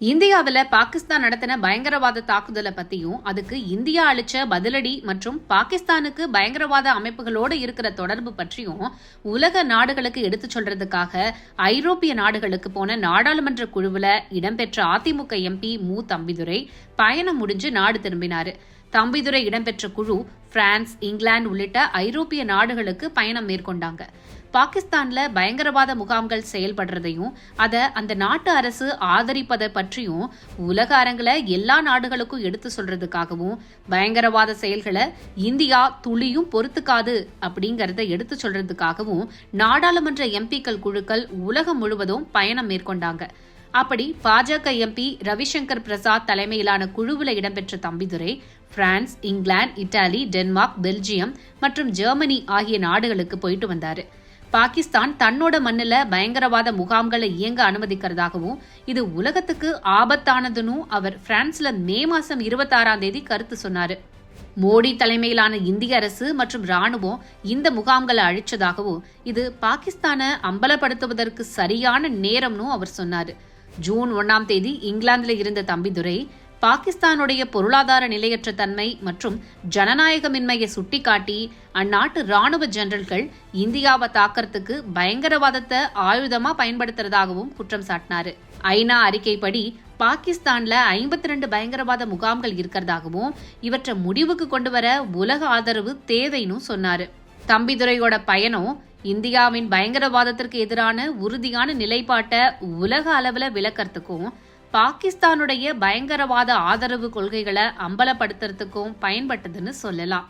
இந்தியாவில் பாகிஸ்தான் நடத்தின பயங்கரவாத தாக்குதலை பற்றியும் அதுக்கு இந்தியா அளித்த பதிலடி மற்றும் பாகிஸ்தானுக்கு பயங்கரவாத அமைப்புகளோடு இருக்கிற தொடர்பு பற்றியும் உலக நாடுகளுக்கு எடுத்துச் சொல்றதுக்காக ஐரோப்பிய நாடுகளுக்கு போன நாடாளுமன்ற குழுவில் இடம்பெற்ற அதிமுக எம்பி மு. தம்பிதுரை பயணம் முடிஞ்சு நாடு திரும்பினாரு. தம்பிதுரை இடம்பெற்ற குழு பிரான்ஸ் இங்கிலாந்து உள்ளிட்ட ஐரோப்பிய நாடுகளுக்கு பயணம் மேற்கொண்டாங்க. பாகிஸ்தான்ல பயங்கரவாத முகாம்கள் செயல்படுறதையும் அதை அந்த நாட்டு அரசு ஆதரிப்பதை பற்றியும் உலக அரங்குல எல்லா நாடுகளுக்கும் எடுத்து சொல்றதுக்காகவும் பயங்கரவாத செயல்களை இந்தியா துளியும் பொறுத்துக்காது அப்படிங்கறத எடுத்து சொல்றதுக்காகவும் நாடாளுமன்ற எம்பிக்கள் குழுக்கள் உலகம் முழுவதும் பயணம் மேற்கொண்டாங்க. அப்படி பாஜக எம்பி ரவிசங்கர் பிரசாத் தலைமையிலான குழுவில் இடம்பெற்ற Thambidurai France England Italy Denmark Belgium மற்றும் ஜெர்மனி ஆகிய நாடுகளுக்கு போயிட்டு வந்தாரு. பாகிஸ்தான் தன்னோட மண்ணில் பயங்கரவாத முகாம்களை இயங்க அனுமதிக்கிறதாகவும் இது உலகத்துக்கு ஆபத்தானதுன்னு அவர் பிரான்ஸ்ல மே மாசம் இருபத்தாறாம் தேதி கருத்து சொன்னாரு. மோடி தலைமையிலான இந்திய அரசு மற்றும் ராணுவம் இந்த முகாம்களை அழிச்சதாகவும் இது பாகிஸ்தானை அம்பலப்படுத்துவதற்கு சரியான நேரம்னு அவர் சொன்னார். ஜூன் ஒன்னாம் தேதி இங்கிலாந்துல இருந்த தம்பிதுரை பாகிஸ்தானுடைய பொருளாதார நிலையற்ற தன்மை மற்றும் ஜனநாயகமின்மையை சுட்டிக்காட்டி அந்நாட்டு ராணுவ ஜெனரல்கள் இந்தியாவை தாக்கறதுக்கு பயங்கரவாதத்தை ஆயுதமா பயன்படுத்துறதாகவும் குற்றம் சாட்டினாரு. ஐநா அறிக்கைப்படி பாகிஸ்தான்ல ஐம்பத்தி ரெண்டு பயங்கரவாத முகாம்கள் இருக்கிறதாகவும் இவற்றை முடிவுக்கு கொண்டு வர உலக ஆதரவு தேவைன்னு சொன்னாரு. தம்பிதுரையோட பயணம் இந்தியாவின் பயங்கரவாதத்திற்கு எதிரான உறுதியான நிலைப்பாட்டை உலக அளவில் விளக்கறதுக்கும் பாகிஸ்தானுடைய பயங்கரவாத ஆதரவு கொள்கைகளை அம்பலப்படுத்துறதுக்கும் பயன்பட்டதுன்னு சொல்லலாம்.